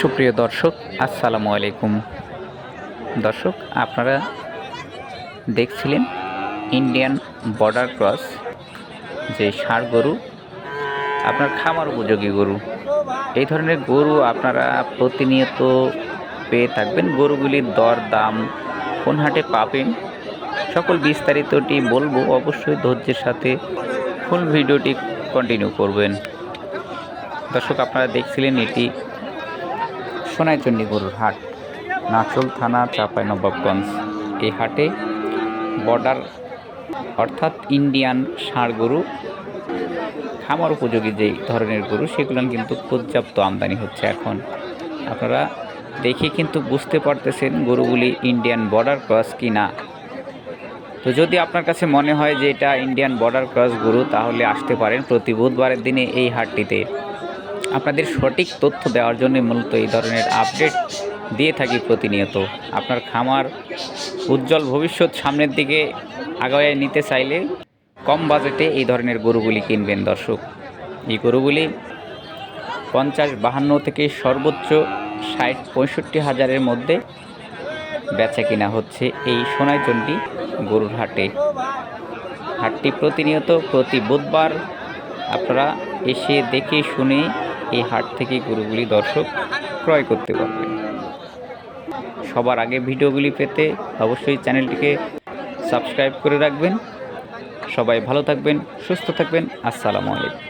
সুপ্রিয় দর্শক, আসসালামু আলাইকুম। দর্শক, আপনারা দেখছিলেন ইন্ডিয়ান বর্ডার ক্রস, যে ষাঁড় গরু, আপনার খামার উপযোগী গরু। এই ধরনের গরু আপনারা প্রতিনিয়ত পেয়ে থাকবেন। গরুগুলির দর, দাম, কোন হাটে পাবেন, সকল বিস্তারিতটি বলব। অবশ্যই ধৈর্যের সাথে ফুল ভিডিওটি কন্টিনিউ করবেন। দর্শক, আপনারা দেখছিলেন এটি সোনাইচন্ডী গরুর হাট, নাচল থানা, চাপাই নবাবগঞ্জ। এই হাটে বর্ডার, অর্থাৎ ইন্ডিয়ান ষাঁড় গরু, খামার উপযোগী যে ধরনের গরু, সেগুলো কিন্তু পর্যাপ্ত আমদানি হচ্ছে এখন। আপনারা দেখে কিন্তু বুঝতে পারতেছেন গরুগুলি ইন্ডিয়ান বর্ডার ক্রস কি না তো যদি আপনার কাছে মনে হয় যে এটা ইন্ডিয়ান বর্ডার ক্রস গরু, তাহলে আসতে পারেন প্রতি বুধবারের দিনে এই হাটটিতে। আপনাদের সঠিক তথ্য দেওয়ার জন্য মূলত এই ধরনের আপডেট দিয়ে থাকি প্রতিনিয়ত। আপনার খামার উজ্জ্বল ভবিষ্যৎ সামনের দিকে আগায় নিতে চাইলে কম বাজেটে এই ধরনের গরুগুলি কিনবেন দর্শক। এই গরুগুলি পঞ্চাশ বাহান্ন থেকে সর্বোচ্চ ষাট পঁয়ষট্টি হাজারের মধ্যে বেচা কিনা হচ্ছে এই সোনাইচন্ডী গরুর হাটে। হাটটি প্রতিনিয়ত প্রতি বুধবার আপনারা এসে দেখে শুনে এই হাট থেকে গরুগুলি দর্শক ক্রয় করতে পারবেন সবার আগে ভিডিওগুলি পেতে অবশ্যই চ্যানেলটিকে সাবস্ক্রাইব করে রাখবেন। সবাই ভালো থাকবেন, সুস্থ থাকবেন। আসসালামু আলাইকুম।